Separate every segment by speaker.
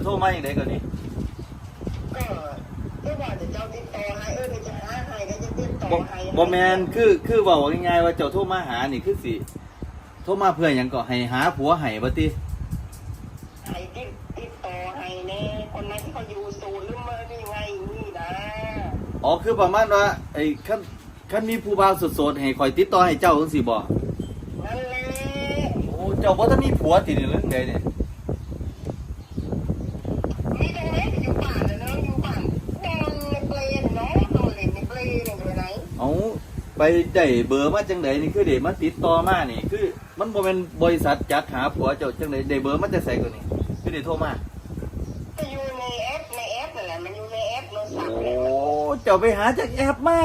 Speaker 1: จะโทรมาอย่างไรก่อนนี่
Speaker 2: ก็ก็ว่าจะเจ้าติดต่อให้เออจะหาให้ก็จะติดต่อ
Speaker 1: บ่
Speaker 2: ให้
Speaker 1: บ่แมนคือคือเว้าง่ายๆว่าเจ้าโทรมาหานี่คือสิโทรมาเพื่อหยังก็ให้หาผัวให้บ่ติ
Speaker 2: ให้ติดติดต่อให้แน่คนนั้นที่เขาอยู่ศูนย์หรือมานี่ไงนี่นะ
Speaker 1: อ๋อคือประมาณว่าไอ้คันคันมีผู้บ่าวโสดๆให้คอยติดต่อให้เจ้าจังซี่บ่
Speaker 2: นั่นแหละ
Speaker 1: โอ้เจ้าบ่ทันมีผัวตินี่เรื่องใดเนี่ย
Speaker 2: มีตรงนี้อยู่บ้านเลยเนาะอยู่บ้านนอนในเปลนเนาะนอนเล่นในเปลนอยู่ไหน
Speaker 1: เอา ไปได้เบอร์มาจังไดนี่คือได้มาติดต่อมานี่คือ มันบ่แม่นบริษัทจัดหาผัวเจ้าจังไดได้เบอร์มาจะใส่ก่อนนี่คือได้โทรมา
Speaker 2: ก็อยู่ในแอปในแอปนั่นแหละมันอยู่ในแอปโทรศัพท์
Speaker 1: โอ้
Speaker 2: เลย
Speaker 1: เจ้าไปหาจากแอปมา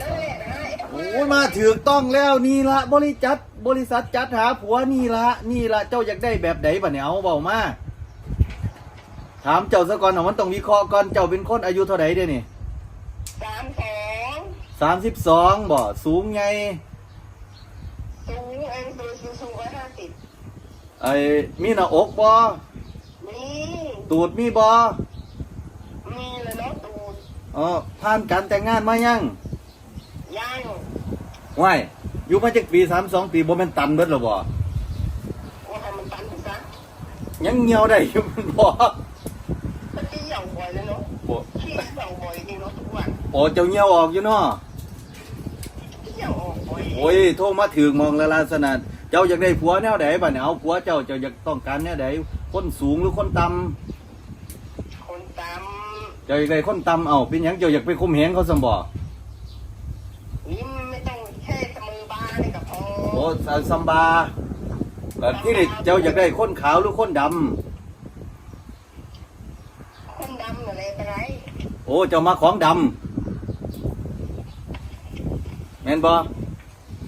Speaker 2: นั่นแหละนะแอป
Speaker 1: โอ้ยมาถูกต้องแล้วนี่ละบริจัดบริษัทจัดหาผัวนี่ละนี่ละเจ้าอยากได้แบบใดบัดเนี่ยเอาเบามาถามเจ้าซะก่อนเอามันต้องวิเคราะห์ก่อนเจ้าเป็นคนอายุเท่าไหร่เด้นี่
Speaker 2: สามสอง
Speaker 1: สามสิบสองบ่สูงไง
Speaker 2: สูงเองตัวสูงสูงร้อยห้าสิบ
Speaker 1: ไอ้มีหน้าอกบ่
Speaker 2: มี
Speaker 1: ตูดมีบ่
Speaker 2: มีเลยเนาะตูด
Speaker 1: เออผ่านการแต่งงานมายัง
Speaker 2: ย่าง
Speaker 1: ว้ายอยู่มาจากปีสามสองปีบ่แม่นตันเบิดหรอบ่
Speaker 2: ว่าให้มันตันไปซะ
Speaker 1: ยังเหี่ยวได้อยู่มันบ่
Speaker 2: ตะกี้เหย่าบ่อยเลยเนาะ
Speaker 1: บ่
Speaker 2: ขี้เหย่าบ่อยจริงเนาะทุกวัน
Speaker 1: โอ้เจ้าเหี่ยวออกอยู่เนาะ
Speaker 2: ขี้เหย่าออกบ่อย
Speaker 1: โอ้ยโทรมาถึงมองละลาสนัดเจ้าอยากได้ผัวแนวใดบัดเนี่ยเอาผัวเจ้าเจ้าอยากต้องการแนวใดคนสูงหรือคนต่ำ
Speaker 2: คนตาม
Speaker 1: เจ้าอยากได้คนต่ำเอาเป็นหยังเจ้าอยากไปคุมเหงเขาสมบ่
Speaker 2: นี่ไม่ต้องแค่เสมอบ้านนี่ก็พอ
Speaker 1: โอ้ซัมบาแบบที่นี่เจ้าอยากได้คนขาวหรือคนดำ
Speaker 2: คนดำอะไรไปไร
Speaker 1: โอ้เจ้ามาของดำแม่นบ่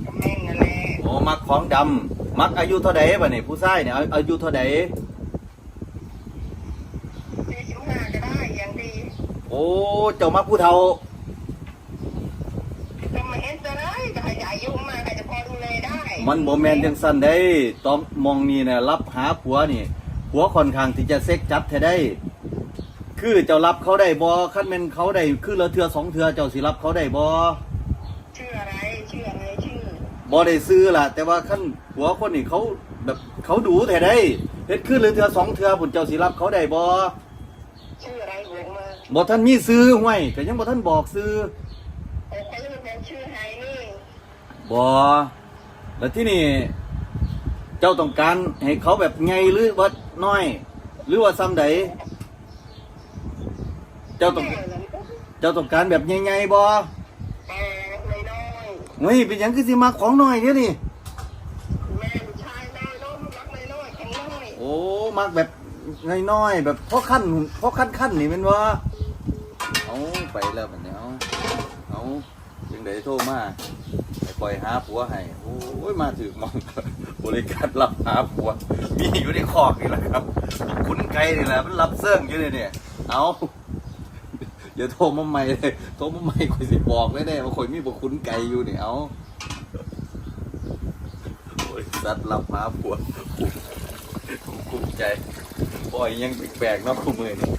Speaker 2: ก็แม่งนั่นแหละ
Speaker 1: โอ้มักของดำมักอายุเท่าใดบัดนี้ผู้ชายเนี่ยอาอายุเท่าใด
Speaker 2: สี่สิบห้าก็ได้อย่างดี
Speaker 1: โอ้เจ้ามักผู้เฒ่า
Speaker 2: ก็ไม่เห็นจะได้ก็ให้อายุมากก็จะพอดูแลได้
Speaker 1: มันบ่แม่นจังซั่นได้ต้องมองนี่เนี่ยรับหาผัวนี่ผัวค่อนข้างที่จะเซ็กจัดแท้ได้ คือเจ้ารับเขาได้บ่คันแม่นเขาได้คือละเทือสองเทือเจ้าสิรับเขาได้บ่
Speaker 2: ชื่ออะไรชื่ออะไร ชื่อ
Speaker 1: บ่ได้ซื้อล่ะ แต่ว่าคันผัวคนนี่เขาแบบเขาดูแท้ได้เฮ็ดคือละเทือสองเทือพุ่นเจ้าสิรับเขาได้บ่
Speaker 2: ชื่ออะไรบอกมา
Speaker 1: บ่ทันมีซื้อห้วยก็ยังบ่ทันบอกซื้อ
Speaker 2: โอ้เขาจะมาบอกชื่อให้นี่
Speaker 1: บ่แล้วที่นี่ เจ้าต้องการให้เขาแบบไงหรือว่าน้อย หรือว่าซ้ำใดเจ้าต้อง
Speaker 2: แม่เลย
Speaker 1: เจ้าต้องการแบบใหญ่ๆบ่
Speaker 2: แต่เลยน้อย
Speaker 1: เฮ้ยเป็นหยังคือสิมาของน้อยเด้อนี่
Speaker 2: แม่ชายน้อยน้องรักเลยน้อยแข็งน้อย
Speaker 1: โอ้มักแบบน้อยๆแบบพ่อขั้นพ่อขั้นขั้นนี่แมันว่าเอาไปแล้วบัดนี้เอาเอาจังไดโทรมาให้ปล่อยหาผัวให้โอ้ยมาถึงมอง บริการรับหาผัว มีอยู่ในคอกนี่แหละครับคุณไก่นี่แหละมันรับเสื่องอยู่เลยเนี่ยเอา เดี๋ยวโทรมาใหม่เลยโทรมาใหม่คุยสิบอกเลยได้ว่าคุยมีบุคุณไก่อยู่เนี่ยเอาบริษัทรับหาผัวคุ้มใจปล่อยยังแปลกๆเนาะคู่มือนี่